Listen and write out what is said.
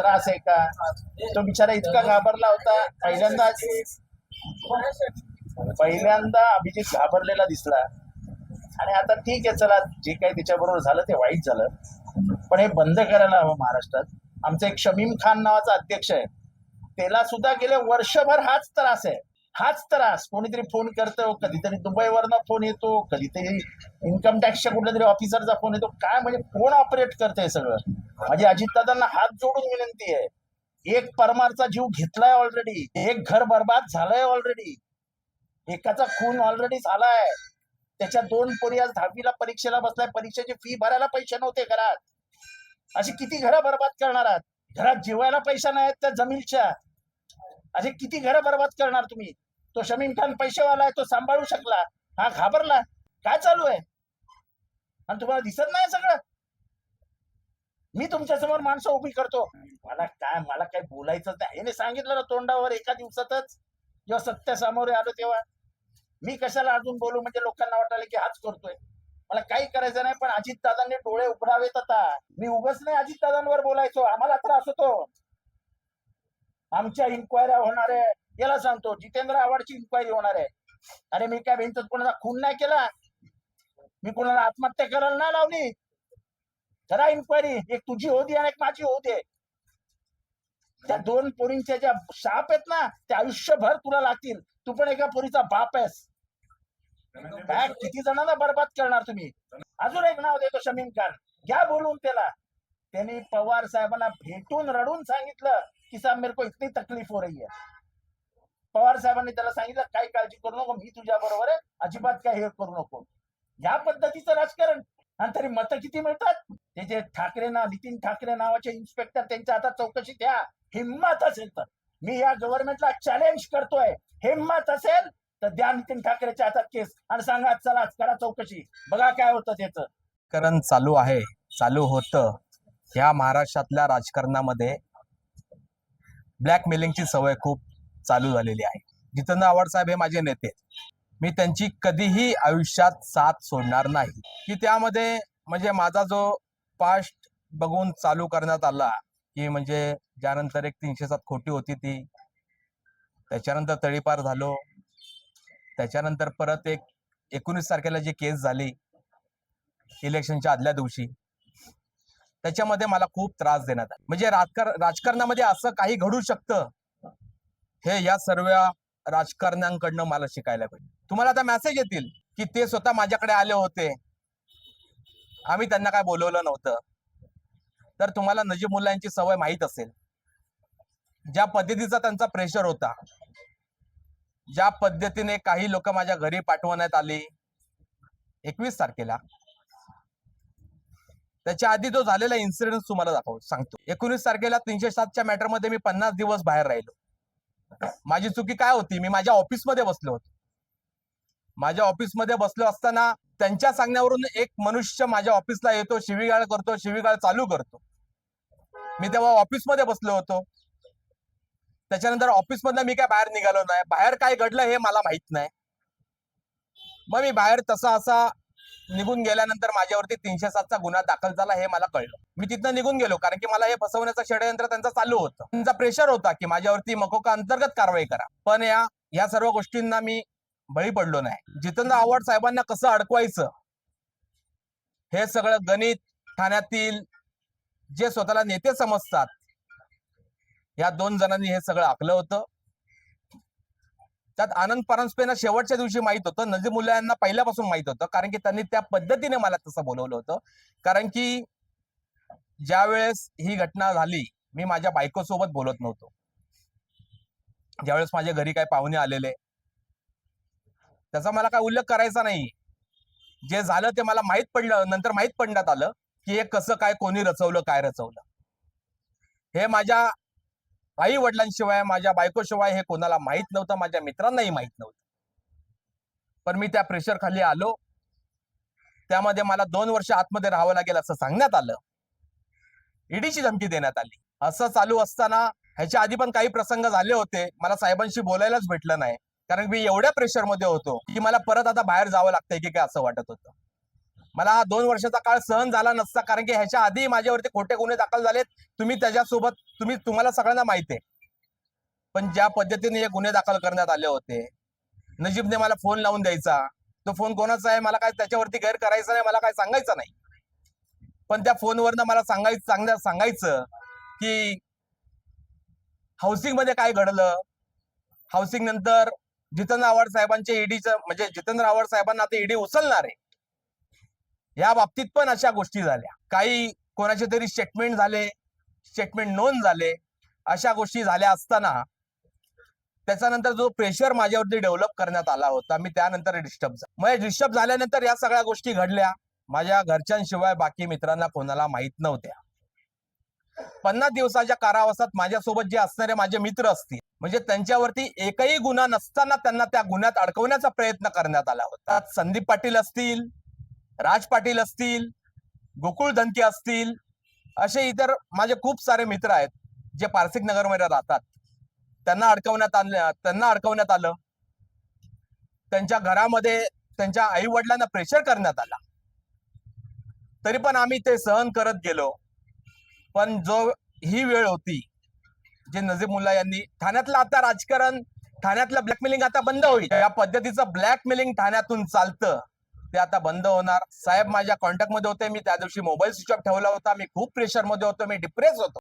त्रास आहे का? तो बिचारा इतका घाबरला होता. पहिल्यांदा पहिल्यांदा अभिजित घाबरलेला दिसला. आणि आता ठीक आहे चला जे काही त्याच्याबरोबर झालं ते वाईट झालं. पण हे बंद करायला हवं महाराष्ट्रात. आमचा एक शमीम खान नावाचा अध्यक्ष आहे. त्याला सुद्धा गेले वर्षभर हाच त्रास आहे. हाच त्रास. कोणीतरी फोन करतो हो, कधीतरी दुबईवरनं फोन येतो कधीतरी इन्कम टॅक्सच्या कुठल्या तरी ऑफिसरचा फोन येतो. काय म्हणजे कोण ऑपरेट करतंय सगळं? माझी अजितदादांना हात जोडून विनंती आहे. एक परमारचा जीव घेतलाय ऑलरेडी एक घर बर्बाद झालंय ऑलरेडी एकाचा खून ऑलरेडी झालाय. त्याच्या दोन पोरी आज दहावीला परीक्षेला बसलाय. परीक्षेची फी भरायला पैसे नव्हते घरात. अशी किती घरं बर्बाद करणार आहात? घरात जेवायला पैसा नाही त्या जमीनच्या असे किती घरं बर्बाद करणार तुम्ही? तो शमीम खान पैसेवाला आहे तो सांभाळू शकला. हा घाबरला. काय चालू आहे? आणि तुम्हाला दिसत नाही सगळं? मी तुमच्यासमोर माणसं उभी करतो. मला काय मला काय बोलायचं नाही सांगितलं ना तोंडावर एका दिवसातच. जेव्हा सत्य सामोरे आलो तेव्हा. मी कशाला अजून बोलू? म्हणजे लोकांना वाटायला की हाच करतोय. मला काही करायचं नाही पण अजित दादांनी डोळे उघडावेत आता. मी उगच नाही अजित दादांवर बोलायचो. आम्हाला त्रास होतो. आमच्या इन्क्वायऱ्या होणार आहे याला सांगतो जितेंद्र आव्हाडची इन्क्वायरी होणार आहे. अरे मी काय भिंतत कोणाचा खून नाही केला? मी कोणाला आत्महत्या करायला नाही लावली? करा इन्क्वायरी एक तुझी होती आणि एक माझी होते त्या दोन पोरींच्या ज्या शाप आहेत ना त्या आयुष्यभर तुला लागतील. तू पण एका पोरीचा बाप आहेस. काय किती जणांना बर्बाद करणार तुम्ही? अजून एक नाव देतो शमीम खान. घ्या बोलून त्याला. त्यांनी पवार साहेबांना भेटून रडून सांगितलं की साहेब मेरे को इतनी तकलीफ हो रही है. पवार साहेबांनी त्याला सांगितलं काही काळजी करू नको मी तुझ्या बरोबर आहे अजिबात काही हे करू नको. या पद्धतीचं राजकारण. आणि तरी मतं किती मिळतात? ते जे ठाकरे ना नितीन ठाकरे नावाचे इन्स्पेक्टर त्यांच्या आता चौकशी द्या. हिंमत असेल तर. मी या गव्हर्नमेंटला चॅलेंज करतोय. हिंमत असेल तर द्या नितीन ठाकरेच्या हातात केस आणि सांगा चला करा चौकशी. बघा काय होतं त्याचं. करण चालू आहे चालू होतं. ह्या महाराष्ट्रातल्या राजकारणामध्ये ब्लॅकमेलिंगची सवय खूप चालू झालेली आहे. जितेंद्र आव्हाड साहेब हे माझे नेते मी त्यांची कधीही आयुष्यात साथ सोडणार नाही. की त्यामध्ये म्हणजे माझा जो पास्ट बघून चालू करण्यात आला की म्हणजे ज्यानंतर एक तीनशे सात खोटी होती ती त्याच्यानंतर तळीपार झालो त्याच्यानंतर परत एक एकोणीस तारखेला जी केस झाली इलेक्शनच्या आदल्या दिवशी त्याच्यामध्ये मला खूप त्रास देण्यात आला. म्हणजे राजकार राजकारणामध्ये असं काही घडू शकतं हे या सर्व राजकारण्यांकडनं मला शिकायला पाहिजे तुम्हाला आता मेसेज येतील की ते स्वतः माझ्याकडे आले होते. आम्ही त्यांना काय बोलवलं नव्हतं. तर तुम्हाला नजीब मुलांची सवय माहीत असेल. ज्या पद्धतीचा त्यांचा प्रेशर होता ज्या पद्धतीने काही लोक माझ्या घरी पाठवण्यात आली एकवीस तारखेला. त्याच्या आधी जो झालेला इन्सिडेंट तुम्हाला दाखव सांगतो. एकोणीस तारखेला तीनशे सातच्या मॅटरमध्ये मी पन्नास दिवस बाहेर राहिलो. माझी चुकी काय होती? मी माझ्या ऑफिसमध्ये बसलो होतो. माझ्या ऑफिसमध्ये बसलो असताना त्यांच्या सांगण्यावरून एक मनुष्य माझ्या ऑफिसला येतो शिवीगाळ करतो शिवीगाळ चालू करतो. मी तेव्हा ऑफिसमध्ये बसलो होतो. त्याच्यानंतर ऑफिसमधनं मी काय बाहेर निघालो नाही. बाहेर काय घडलं हे मला माहीत नाही. मग मी बाहेर तसा असा निघून गेल्यानंतर माझ्यावरती तीनशे सातचा गुन्हा दाखल झाला हे मला कळलं. मी तिथनं निघून गेलो कारण की मला हे फसवण्याचं षडयंत्र त्यांचं चालू होतं. त्यांचा प्रेशर होता की माझ्यावरती मकोका अंतर्गत कारवाई करा. पण या या सर्व गोष्टींना मी बळी पडलो नाही. जितेंद्र आव्हाड साहेबांना कसं अडकवायचं? हे सगळं गणित ठाण्यातील जे स्वतःला नेते समजतात या दोन जणांनी हे सगळं आखलं होतं. त्यात आनंद परांजपेना शेवटच्या दिवशी माहीत होतं. नजीमुल्ला यांना पहिल्यापासून माहीत होतं. कारण की त्यांनी त्या पद्धतीने मला तसं बोलवलं होतं. कारण की ज्या वेळेस ही घटना झाली मी माझ्या बायको सोबत बोलत नव्हतो. ज्यावेळेस माझ्या घरी काय पाहुणे आलेले. त्याचा मला काय उल्लेख करायचा नाही. जे झालं ते मला माहीत पडलं नंतर माहीत पडण्यात आलं की हे कसं काय कोणी रचवलं काय रचवलं. हे माझ्या आई वडिलांशिवाय माझ्या बायकोशिवाय हे कोणाला माहीत नव्हतं माझ्या मित्रांनाही माहीत नव्हतं. पण मी त्या प्रेशर खाली आलो. त्यामध्ये मला दोन वर्ष आतमध्ये राहावं लागेल असं सांगण्यात आलं. ईडीची धमकी देण्यात आली. असं चालू असताना ह्याच्या आधी पण काही प्रसंग झाले होते. मला साहेबांशी बोलायलाच भेटलं नाही. कारण मी एवढ्या प्रेशरमध्ये होतो की मला परत आता बाहेर जावं लागतंय की काय असं वाटत होतं. मला हा दोन वर्षाचा काळ सहन झाला नसता कारण की ह्याच्या आधी माझ्यावरती खोटे गुन्हे दाखल झालेत. तुम्ही त्याच्यासोबत तुम्ही तुम्हाला सगळ्यांना माहिती आहे. पण ज्या पद्धतीने हे गुन्हे दाखल करण्यात आले होते नजीबने मला फोन लावून द्यायचा. तो फोन कोणाचा आहे? मला काय त्याच्यावरती गैर करायचा नाही मला काय सांगायचं नाही. पण त्या फोनवरनं मला सांगायचं सांगण्या सांगायचं की हाऊसिंगमध्ये काय घडलं? हाऊसिंग नंतर जितेंद्र आव्हाड साहेबांचे ईडीचं म्हणजे जितेंद्र आव्हाड साहेबांना आता ईडी उचलणार आहे. या बाबतीत पण अशा गोष्टी झाल्या. काही कोणाचे तरी स्टेटमेंट झाले स्टेटमेंट नोंद झाले. अशा गोष्टी झाल्या असताना त्याच्यानंतर जो प्रेशर माझ्यावरती डेव्हलप करण्यात आला होता मी त्यानंतर डिस्टर्ब झालो मग डिस्टर्ब झाल्यानंतर या सगळ्या गोष्टी घडल्या. माझ्या घरच्यांशिवाय बाकी मित्रांना कोणाला माहीत नव्हत्या. पन्नास दिवसाच्या कारावासात माझ्यासोबत जे असणारे माझे मित्र असतील म्हणजे त्यांच्यावरती एकही गुन्हा नसताना त्यांना त्या गुन्ह्यात अडकवण्याचा प्रयत्न करण्यात आला होता. संदीप पाटील असतील राज पाटील असतील गोकुळ दंती असतील असे इतर माझे खूप सारे मित्र आहेत जे पारसिक नगरमध्ये राहतात. त्यांना अडकवण्यात आलं त्यांना अडकवण्यात आलं. त्यांच्या घरामध्ये त्यांच्या आई वडिलांना प्रेशर करण्यात आला. तरी पण आम्ही ते सहन करत गेलो. पण जो ही वेळ होती जे नजीब मुल्ला यांनी ठाण्यातलं आता राजकारण ठाण्यातलं ब्लॅकमेलिंग आता बंद होईल. या पद्धतीचं ब्लॅकमेलिंग ठाण्यातून चालतं. ते आता बंद होणार. साहेब माझ्या कॉन्टॅक्टमध्ये होते. मी त्या दिवशी मोबाईल स्विच ऑफ ठेवला होता. मी खूप प्रेशरमध्ये होतो. मी डिप्रेस होतो.